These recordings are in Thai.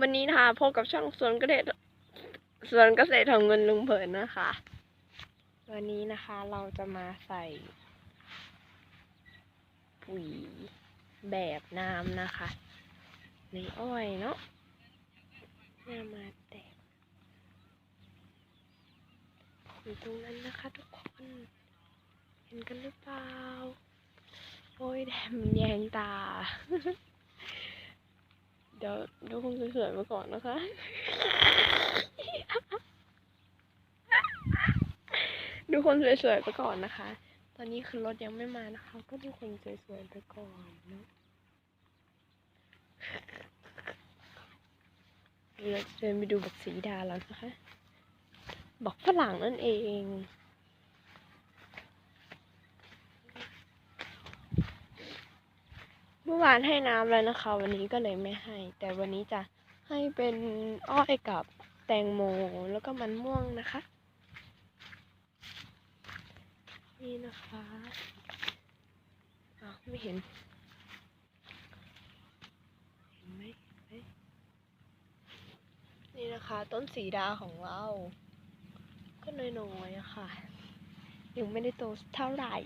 วันนี้นะคะพบกับช่องสวนเกษตรสวนเกษตรของเงินลุงเผินนะคะ วันนี้นะคะเราจะมาใส่ ปุ๋ยแบบน้ำนะคะ ในอ้อยเนาะน้ามาแตกอยู่ตรงนั้นนะคะทุกคน เห็นกันหรือเปล่า โอ้ยแดดมันแยงตา เดี๋ยวดูคนสวยๆมาก่อนนะคะ ดูคนสวยๆไปก่อนนะคะ ตอนนี้คือรถยังไม่มานะคะ ก็ดูคนสวยๆไปก่อนเนาะเดี๋ยวเราจะไปดูบักสีดาแล้วนะคะบอกฝรั่งนั่นเอง มื่อวานให้น้ำแล้วนะคะ วันนี้ก็เลยไม่ให้ แต่วันนี้จะให้เป็นอ้อยกับแตงโมแล้วก็มันม่วงนะคะ นี่นะคะอ้าวไม่เห็นเห็นไหมนี่นะคะ ต้นสีดาของเรา ก็น้อยๆอะค่ะ ยังไม่ได้โตเท่าไหร่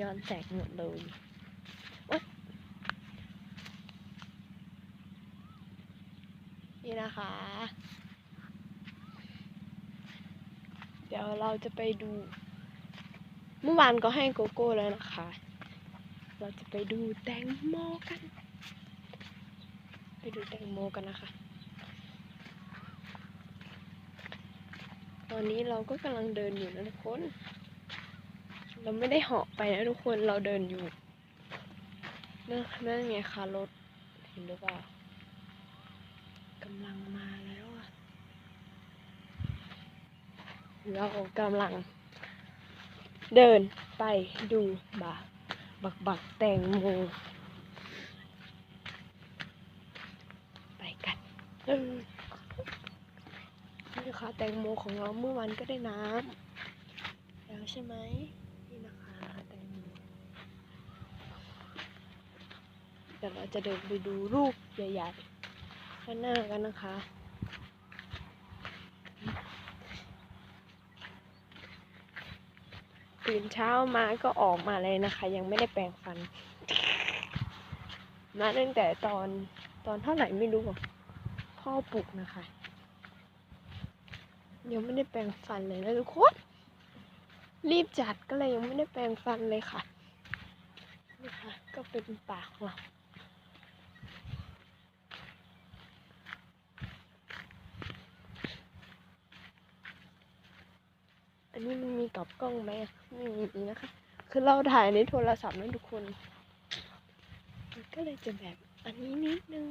ย้อนแสงหมดเลยโอ๊ยนี่นะคะ เดี๋ยวเราจะไปดู เมื่อวานก็ให้โกโก้แล้วนะคะ เราจะไปดูแตงโมกัน ไปดูแตงโมกันนะคะ ตอนนี้เราก็กำลังเดินอยู่นะทุกคน เราไม่ได้เหาะไปนะทุกคนเราเดินอยู่นั่นนั่นไงคะรถเห็นหรือเปล่ากำลังมาแล้วอะเรากำลัง เดินไปดูบักบักบักแตงโมไปกันเออนี่นะคะแตงโมของเราเมื่อวานก็ได้น้ำแล้วใช่ไหม นี่นะคะแตงโมเดี๋ยวเราจะเดินไปดูรูปใหญ่ๆข้างหน้ากันนะคะ ตื่นเช้ามาก็ออกมาเลยนะคะ ยังไม่ได้แปรงฟัน มาตั้งแต่ตอนตอนเท่าไหร่ไม่รู้พ่อปลุกนะคะ ยังไม่ได้แปรงฟันเลยนะทุกคนรีบจัดก็เลยยังไม่ได้แปรงฟันเลยค่ะนี่ค่ะก็เป็นปากของเรา นนี้มันมีกับกล้องไหมไม่มีนะคะ คือเราถ่ายในโทรศัพท์นะทุกคน ก็เลยจะแบบอันนี้นิดนึง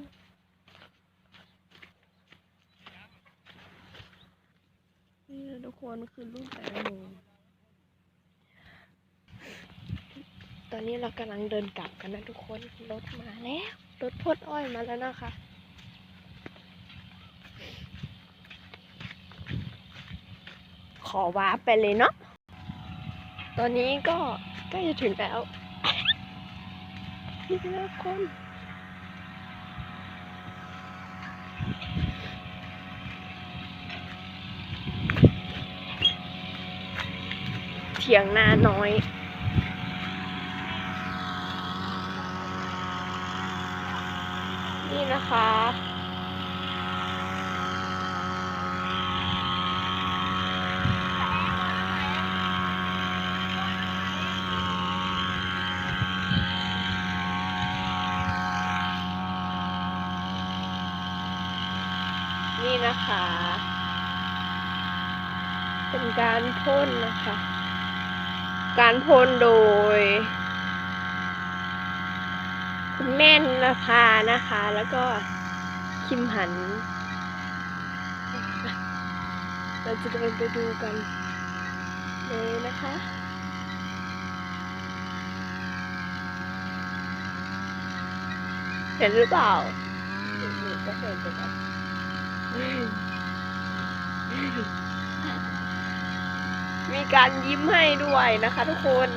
นี่นะทุกคนคือรูปแตงโมตอนนี้เรากำลังเดินกลับกันนะทุกคน รถมาแล้ว รถพ่นอ้อยมาแล้วนะคะ ขอว้าร์ปไปเลยเนาะ ตอนนี้ก็ใกล้จะถึงแล้ว นี่นะทุกคนเถียงนาน้อยนี่นะคะ นะคะ เป็นการพ่นนะคะ การพ่นโดย คุณแม่นภานะคะ แล้วก็คิมหัน เราจะเดินไปดูกันเลยนะคะเห็นหรือเปล่าเห็นก็เห็นไปก่อน มีการยิ้มให้ด้วยนะคะทุกคน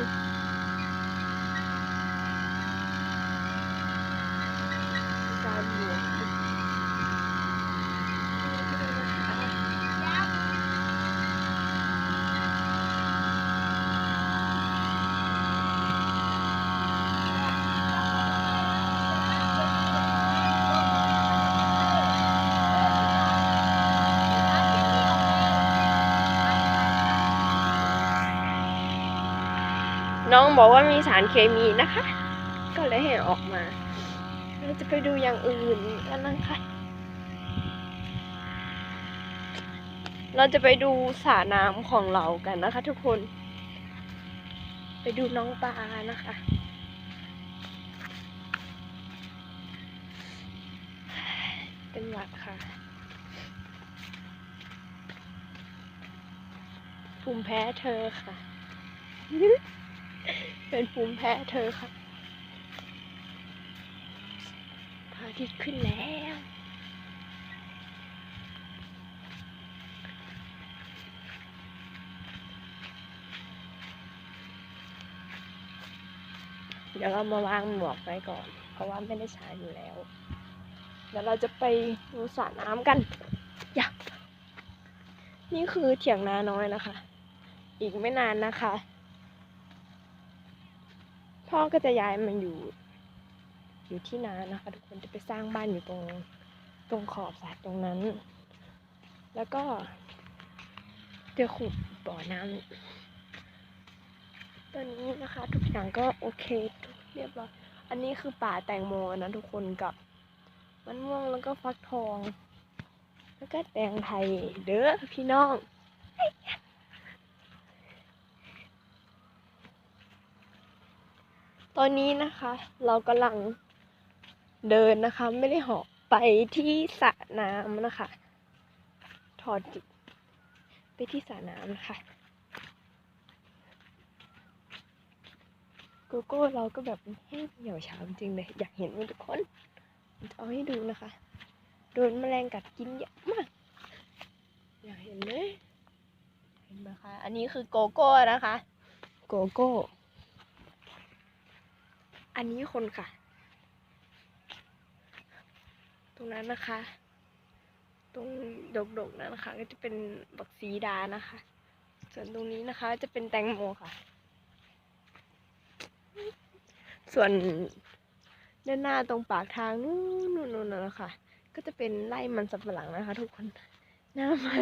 น้องบอกว่ามีสารเคมีนะคะ ก็เลยให้ออกมา เราจะไปดูอย่างอื่นกันนะคะเราจะไปดูสระน้ำของเรากันนะคะ ทุกคน ไปดูน้องปลานะคะ เป็นหวัดค่ะภูมิแพ้เธอค่ะ เป็นภูมิแพ้เธอค่ะพระอาทิตย์ขึ้นแล้วเดี๋ยวเรามาวางหมวกไว้ก่อน เพราะว่าไม่ได้ใช้อยู่แล้ว เดี๋ยวเราจะไปดูสระน้ำกัน อยาก นี่คือเถียงนาน้อยนะคะ อีกไม่นานนะคะ พ่อก็จะย้ายมาอยู่ อยู่ที่นานะคะ ทุกคนจะไปสร้างบ้านอยู่ตรงตรงขอบสระตรงนั้น แล้วก็จะขุดบ่อน้ำตอนนี้นะคะ ทุกอย่างก็โอเคเรียบร้อยอันนี้คือป่าแตงโมนะทุกคนกับมันม่วงแล้วก็ฟักทอง แล้วก็แตงไทยเด้อพี่น้อง ตอนนี้นะคะ เรากำลังเดินนะคะ ไม่ได้หาะไปที่สระน้ำนะคะ ถอดจิตไปที่สระน้ำนะคะโกโก้เราก็แบบแห้งเหี่ยวเฉาจริงเลย อยากเห็นมันทุกคนจะเอาให้ดูนะคะโดนแมลงกัดกินเยอะมาก อยากเห็นไหมเห็นไหมคะ อันนี้คือโกโก้นะคะ โกโก้ อันนี้คนค่ะ ตรงนั้นนะคะ ตรงดกๆนั้นนะคะ ก็จะเป็นบักซีดานะคะ ส่วนตรงนี้นะคะจะเป็นแตงโมค่ะ ส่วนด้านหน้าตรงปากทางนู้นนู่นนู่นนะคะ ก็จะเป็นไร่มันสับปะหลังนะคะ ทุกคนหน้ามา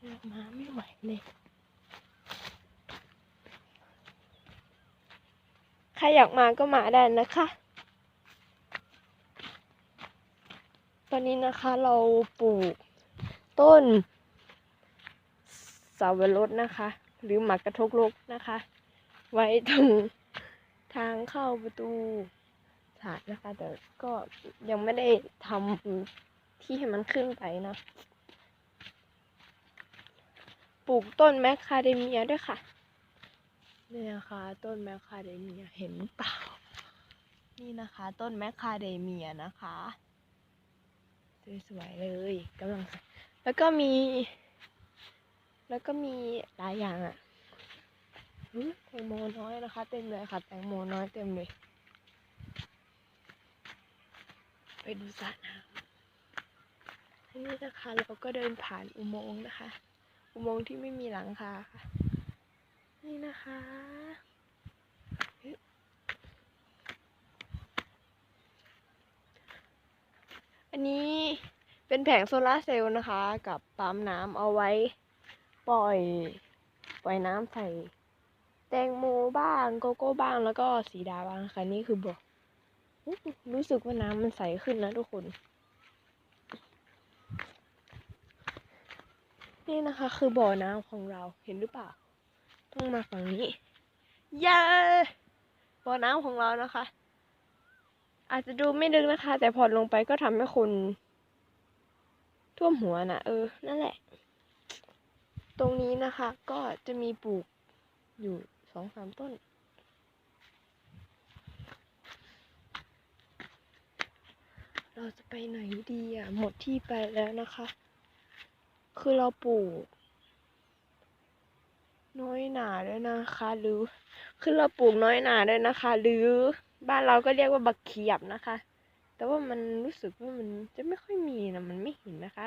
หน้ามาไม่ไหวเลย ใค รอยากมาก็มาได้นะคะ ตอนนี้นะคะเราปลูกต้นสาวรสนะคะ หรือหมากกระทกลกนะคะ ไว้ตรงทางเข้าประตูสระนะคะ แต่ก็ยังไม่ได้ทำที่ให้มันขึ้นไปนะ ปลูกต้นแมคคาเดเมียด้วยค่ะ นี่นะคะ ต้นแมคคาเดเมียเห็นเปล่า นี่นะคะ ต้นแมคคาเดเมียนะคะสวยๆเลยกำลัง แล้วก็มี แล้วก็มีหลายอย่างอะ่ะแตงโมน้อยนะคะ เต็มเลยค่ะ แตงโมน้อยเต็มเลย ไปดูสระน้ำอันนี้นะคะเราก็เดินผ่านอุโมงค์นะคะ อุโมงค์ที่ไม่มีหลังคาค่ะ นะคะ อันนี้เป็นแผงโซลาร์เซลล์นะคะ กับปั๊มน้ำเอาไว้ปล่อย ปล่อยน้ำใส่แตงโมบ้างโกโก้บ้างแล้วก็สีดาบ้างค่ะนี่คือบ่ออุ๊ยรู้สึกว่าน้ำมันใสขึ้นนะทุกคน นี่นะคะคือบ่อน้ำของเราเห็นหรือเปล่า ต้องมาฝั่งนี้เย้บ่อน้ำของเรานะคะ อาจจะดูไม่ดึกนะคะ แต่พอลงไปก็ทำให้คนท่วมหัวนะเออ นั่นแหละ ตรงนี้นะคะ ก็จะมีปลูกอยู่สองสามต้น เราจะไปไหนดีอะ หมดที่ไปแล้วนะคะ คือเราปลูก น้อยหนาด้วยนะคะ หรือคือเราปลูกน้อยหนาด้วยนะคะ หรือบ้านเราก็เรียกว่าบักเขียบนะคะ แต่ว่ามันรู้สึกว่ามันจะไม่ค่อยมีนะมันไม่เห็นนะคะ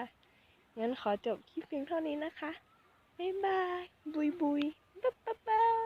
งั้นขอจบคลิปเพียงเท่านี้นะคะบ๊ายบายบุยบุยบ๊าบปั๊า